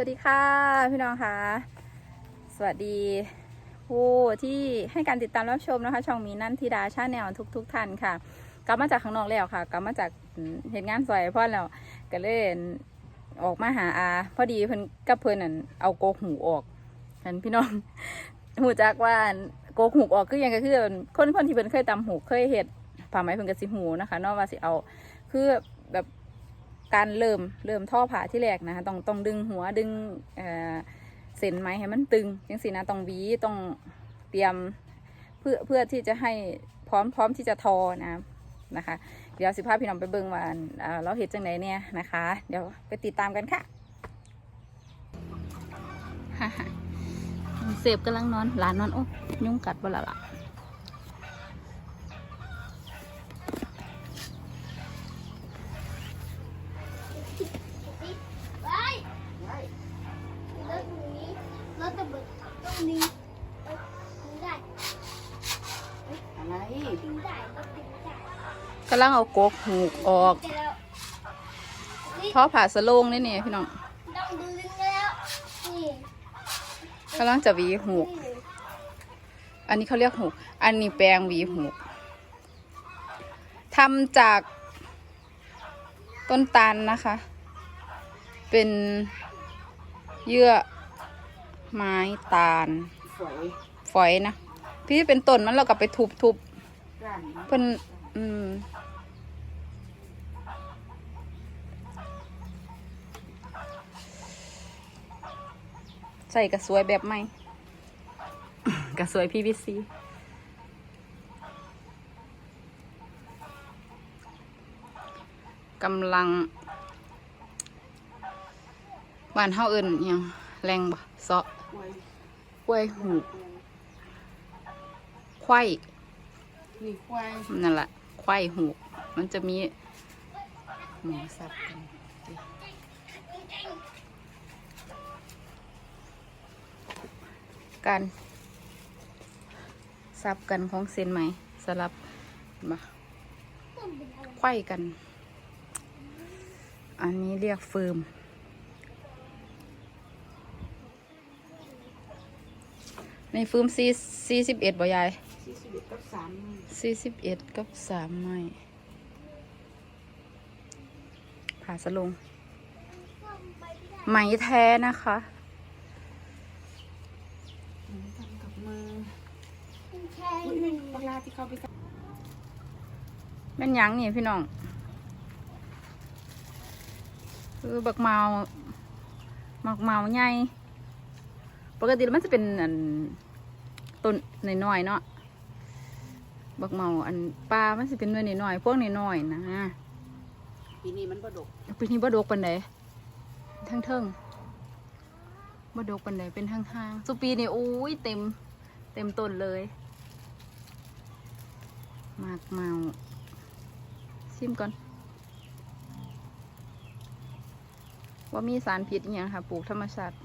สวัสดีค่ะพี่น้องค่ะ สวัสดีผู้ที่ให้การติดตามรับชมนะคะ ช่องมีนันทิดาชาแนลทุกทุกๆท่านค่ะ กลับมาจากข้างนอกแล้วค่ะ กลับมาจากเหตุงานซอยพ่อแล้วก็เลยออกมาหาอาพอดีเพิ่นกับเพิ่นนั่นเอาโกกหูออกฉันพี่น้องหูจักว่าโกกหูออกคือหยังก็คือคนคนที่เพิ่นเคยตำหูเคยเห็ดผ่าไหมเพิ่นก็สิหูนะคะนอกว่าสิเอาคือแบบ การเริ่มเริ่มท่อผ่าที่แรกนะคะต้องต้องดึงหัวดึงเอ่อเส้นไหมให้มันตึงจังสินะต้องวีต้องเตรียมเพื่อเพื่อที่จะให้พร้อมพร้อมที่จะทอนะนะคะ เดี๋ยวสิพาพี่น้องไปเบิ่งว่าเราเห็ดจังไหนเนี่ยนะคะ เดี๋ยวไปติดตามกันค่ะเสพกำลังนอนหลานนอนโอ้ยุ่งกัดบ่ละล่ะ ไปรถตรงนี้รถตะเบิดตรงนี้เอ้ยถึงได้ อะไร ถึงได้ก็ถึงได้ กำลังเอากกหูกออกแต่แล้วนี่ท่อผ่าสะโลงนี่นี่พี่น้องต้องดึงแล้วนี่กำลังจะหวีหูกนี่อันนี้เขาเรียกหูก อันนี้แปรงหวีหูกทำจากต้นตาลนะคะ เป็นเยื่อไม้ตาลสวยฝอยนะ พี่เป็นต้นมันเราก็ไปทุบทุบร้านเพิ่นอืม ใส่กระสวยแบบใหม่ กระสวย PVC กำลังบ้านเฮาเอิ้นอิหยังแรงบ่เซาะสวยกล้วยหูกไข่นี่ควายนั่นแหละไข่หูกมันจะมีหมูสับกัน การสับกันของเส้นไหมสลับมาไข่กัน อันนี้เรียกเฟิร์มในเฟิร์มสี่สี่สิบเอ็ดบ่ยายสี่สิบเอ็ดกับสามสี่สิบเอ็ดกับสามไม้ผ่าสลงไหมแท้นะคะ เหมือนกันกับมือ แค่ อุ้ย หนึ่ง ป ลาที่เขาไปกับแม่นหยังนี่พี่น้องคือบักเมาบักเมาใหญ่ปกติแล้วมันจะเป็นอันต้นน้อยๆเนาะบักเมาอันปลามันจะเป็นหน่วยน้อยๆพวกน้อยๆนะปีนี้มันประดกปีนี้บ่ดกปันใดทั้งเทิงบ่ดกปันใดเป็นทางทางๆสุปีนี่อุ้ยเต็ม เต็มต้นเลย มากเมาชิมก่อนว่ามีสารพิษอย่างค่ะ ปลูกธรรมชาติ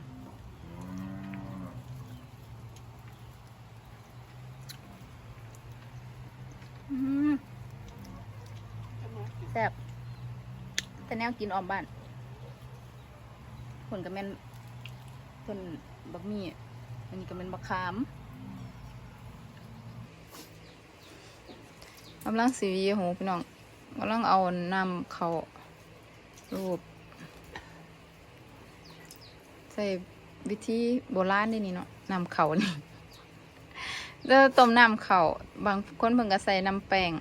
แซ่บแต่แนวกินออมบ้านผลก็แม่นต้นบักมี่อันนี้ก็เป็นบักขาม กำลังสีวีหูพี่น้องกำลังเอาน้ำเขารูป ใส่วิธีโบราณนี่นี่เนาะน้ำเขานี่แล้วต้มน้ำเขาบางคนเพิ่งก็ใส่น้ำแป้ง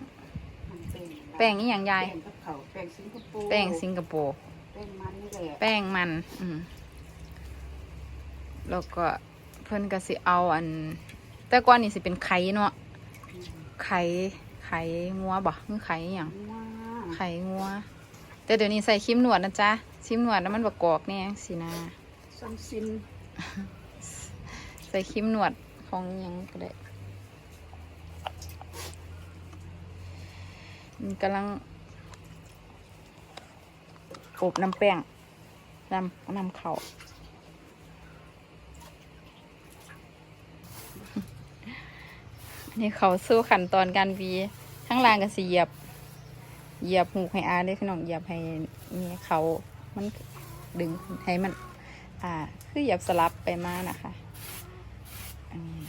มันเป็นแป้งนี่อย่างยาย แป้งกับเขาแป้งสิงคโปร์แป้งสิงคโปร์ แป้งมันนี่แหละแป้งมัน อืมแล้วก็เพิ่นก็สิเอาอัน แต่ก่อนนี่สิเป็นไข่เนาะไข่ไข่งัวบ่คือไข่อหย่างว้าไข่งัว แต่เดี๋ยวนี้ใส่ครีมหนวดนะจ๊ะครีมหนวดแล้วมันประกอบเนี่ยสินะซันซินใส่ครีมหนวดของหยังก็ได้มันกำลังอบน้ำแป้งน้ำน้ำเขาวนี่เขาสู้ขั้นตอนการวี ข้างล่างก็สิเหยียบ เหยียบหูกให้อาได้พี่น้องเหยียบให้นี่เขา มันดึงให้มัน อ่า คือเหยียบสลับไปมานะคะอันนี้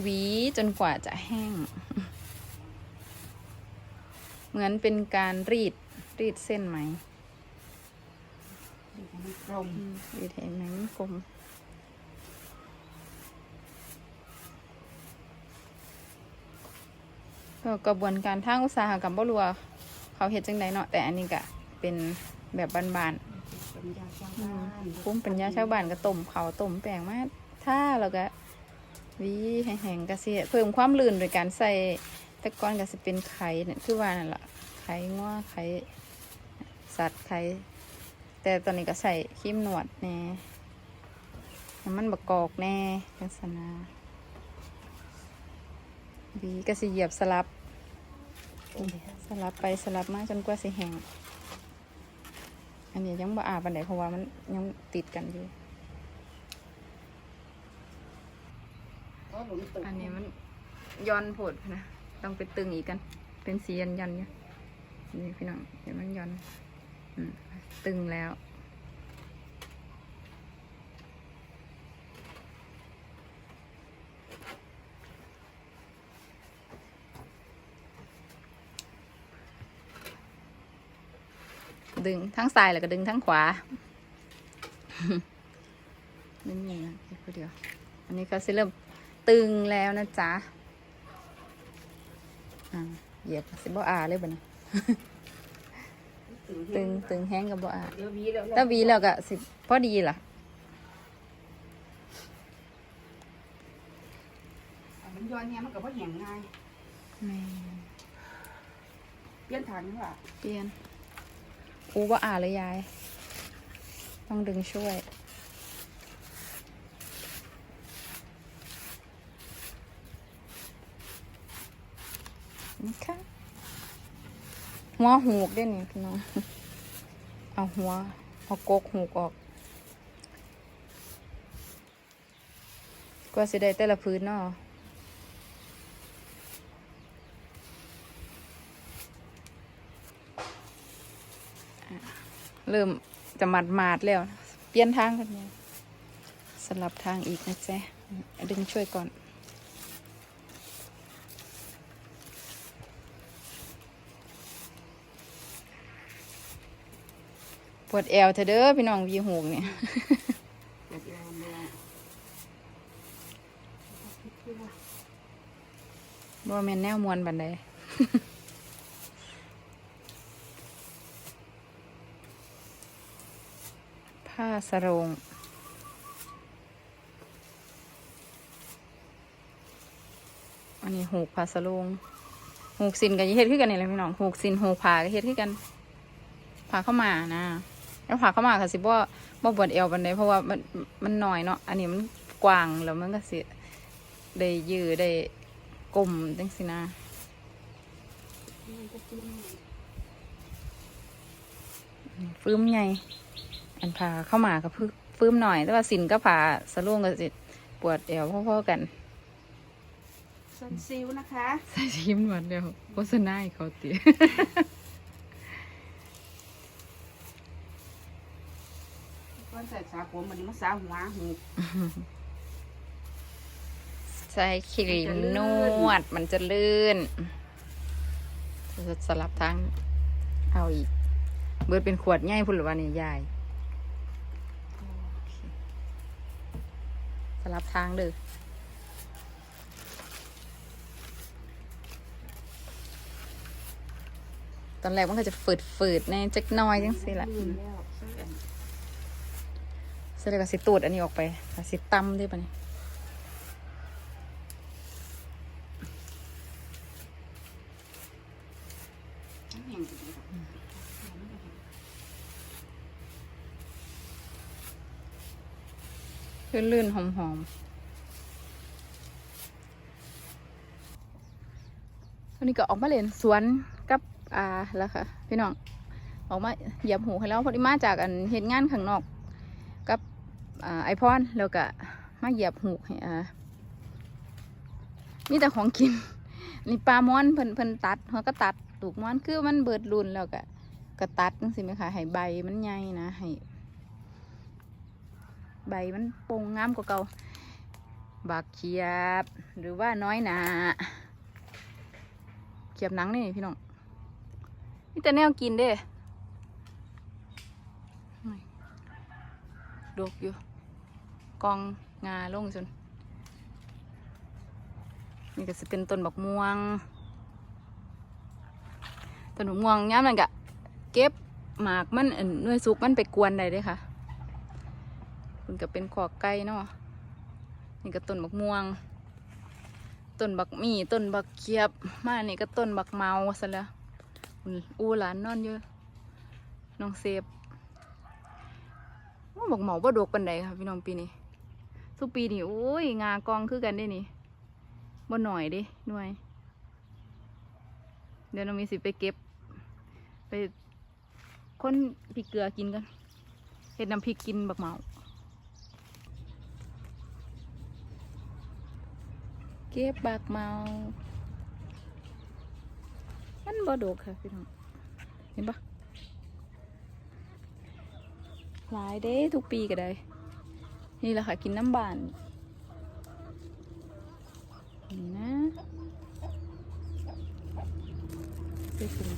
หวีจนกว่าจะแห้ง เหมือนเป็นการรีดรีดเส้นไหมดีให้มันกลมรีดให้ไหมมันกลม กระบวนการทางอุตสาหกรรมบ่รัวเขาเฮ็ดจังไดเนาะแต่อันนี้ก็เป็นแบบบานๆคุ้มปัญญาชาวบ้านก็ต้มเขาต้มแป้งมาถ้าเราก็วิแห้งๆก็สิเพิ่มความลื่นโดยการใส่แต่ก่อนก็สิเป็นไข่เนี่ยคือว่านั่นแหละไข่ง้อไข่สัตว์ไข่แต่ตอนนี้ก็ใส่ครีมหนวดแน่น้ำมันบะกอกแน่ลักษณะวีก็สิเหยียบสลับ สลับไปสลับมาจนกว่าสิแห้งอันนี้ยังบ่อาบอันไดเพราะว่ามันยังติดกันอยู่ อันนี้มันย้อนผดนะ ต้องไปตึงอีกกัน เป็นสียันยันเนี่ยนี่พี่น้องเดี๋ยวมันย้อนอตึงแล้ว ดึงทั้งซ้ายแล้วก็ดึงทั้งขวาดึงอย่างนี้นะแค่คนเดียว อันนี้ก็สิเริ่มตึงแล้วนะจ๊ะอ่าเหยียบสิบ่อาเลยบ่เนี่ยตึงตึงแห้งกับบ่อาเดี๋ยววีแล้วถ้าหวีแล้วก็สิพอดีล่ะอะมันย้อนเนี่ยมันก็บ่แห้งง่ายแม่เปลี่ยนทางนี่ว่าเปลี่ยน อูบ่อาเลยยาย ต้องดึงช่วย นะคะหัวหูกได้นี่พี่น้อง เอาหัว เอากกหูกออกกว่าสิได้แต่ละพื้นเนาะ เริ่มจะหมัดหมาดแล้ว เปลี่ยนทางกันเนี่ยสลับทางอีกนะจ๊ะดึงช่วยก่อน ปวดแอวเธอเด้อพี่น้องวีหูกเนี่ยเดี๋ยวเอามาบ่แม่นแนวมวนบันได ผ้า สรงอันนี้หูกผ้าสรงหูกสินกับเฮ็ดขึ้นกันนี่แหละพี่น้องหูกสินหูกผ้าก็เฮ็ดขึ้นกันผ้าเข้ามานะแล้วผ้าเข้ามาค่ะสิบ่บ่บวดเอวบันไดเพราะว่ามันมันน้อยเนาะอันนี้มันกว้างแล้วมันก็สิได้ยืดได้กลมจังสินะฟื้มใหญ่ อันผ่าเข้ามากับพึ่ฟื้มหน่อย แต่ว่าสินก็ผ่าสะลุงก็สิปวดเอวพ่อๆกันซันซิลนะคะใส่ชิมหมดเดียวโฆษณาให้เขาตีก้อนใส่สาผมมันนี้มาสาหัวหูใส่ครีมนวดมันจะลื่นจะสลับทางเอาอีก เบิดเป็นขวดใหญ่พุ่นหรือว่านี่ยาย สลับทางเด้อตอนแรกมันก็จะฝืดๆในจักหน้อยจังสิละลื่นแล้วใส่อันเสร็จแล้วก็สิตูดอันนี้ออกไปก็สิตำด้วยปะเนี่ย แห้งจริง ๆลื่นๆหอมๆอันนี้ก็ออกมาเล่นสวนกับอาแล้วค่ะพี่น้องออกมาเหยียบหูให้แล้วพอดีมาจากอันเห็นงานข้างนอก กับอ่าไอพอนแล้วก็มาเหยียบหูให้อานี่แต่ของกินนี่ปลาม้อนเพิ่นเพิ่นตัดเขาก็ตัดตูกม้อนคือมันเบิดรุนแล้วก็ก็ตัดจังสิไหมคะให้ใบมันใหญ่นะให้ ใบมันโป่งงามกว่าเก่าบักเขียบ หรือว่าน้อยหนาเขียบหนังนี่พี่น้องมีแต่แนวกินเด้ดกอยู่ กองงาลงจนนี่ก็จะเป็นต้นบักม่วงต้นบักม่วงย้ำนั่นกะเก็บหมากมันอันหน่วยสุกมันไปกวนได้ด้ค่ะ คุณก็เป็นขอกไก่เนาะนี่ก็ต้นบักม่วง ต้นบักมีต้นบักเขียบ มานี่ก็ต้นบักเมาซะแล้วอุ่นอู้หลานนอนอยู่น้องเซฟว่าบักเมาบ่ดกปันใดค่ะพี่น้องปีนี้ทุกปีนี่โอ้ยงากองคือกันได้นี่บ่หน่อยดิหน่วย เดี๋ยวน้องมีสิไปเก็บ ไปค้นพริกเกลือกินกันเห็ดน้ำพริกกินบักเมา ก็บบักเมา มันบ่ดกค่ะพี่น้อง เห็นปะหลายเด้ทุกปีก็ได้ นี่แหละค่ะกินน้ำบานนี่นะไปกิน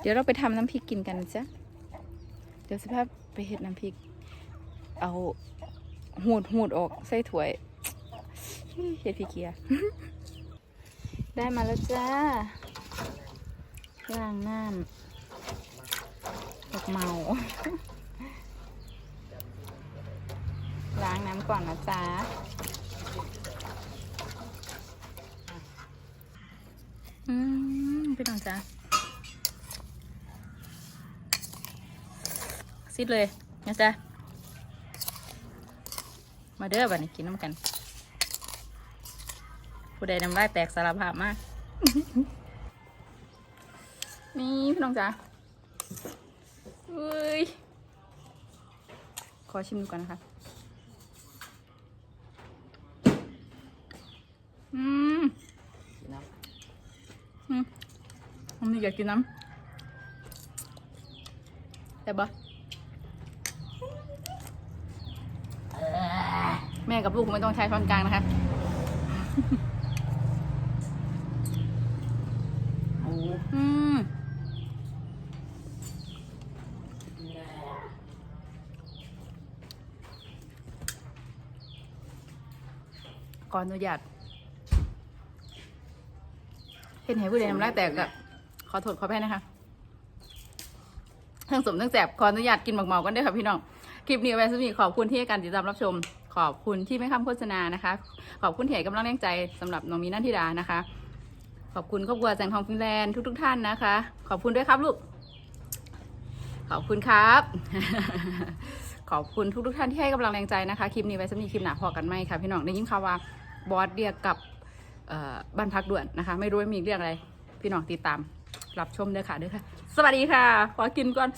เดี๋ยวเราไปทำน้ำพริกกินกันจ้ะ เดี๋ยวสภาพไปเห็ดน้ำพริก เอาหูดหูดออกใส่ถ้วย เห็ดพริกเกียได้มาแล้วจ้าล้างน้ำดอกเมา ล้างน้ำก่อนนะจ๊ะอืมพี่น้องจ๊ะซิดเลยนะจ๊ะมาเด้อบัดนี้กินน้ำกัน ผู้ใดน้ำลายแตกสารภาพมาก นี่พี่น้องจ๊ะเฮ้ย ขอชิมดูก่อนนะคะ อืมอืมอันนี้อยากกินน้ำแต่บะแม่กับลูกไม่ต้องใช้ช้อนกลางนะคะ อืมก่อนอนุญาตเห็นให้ผู้ใดน้ำลายแตกอะขอโทษขอแพ้นะคะทั้งสมทั้งแสบขออนุญาตกินหมักเมากันด้วยค่ะพี่น้อง คลิปนี้เอาไว้สมีขอบคุณที่ให้การติดตามรับชม ขอบคุณที่ไม่ค้ำโฆษณานะคะ ขอบคุณที่ให้กำลังแรงใจสำหรับน้องมีนันทิดานะคะ ขอบคุณครอบครัวแสงทองฟินแลนด์ทุก ๆ ท่านนะคะ ขอบคุณด้วยครับลูก ขอบคุณครับ ขอบคุณทุก ๆ ท่านที่ให้กำลังแรงใจนะคะคลิปนี้ไว้สำหรับคลิปหนาพอกันไหมคะพี่น้องได้ยินข่าวว่าบอสเรียกกับบ้านพักด่วนนะคะ ไม่รู้ว่ามีเรื่องอะไร พี่น้องติดตามรับชมเด้อค่ะเด้อค่ะ สวัสดีค่ะ ขอกินก่อน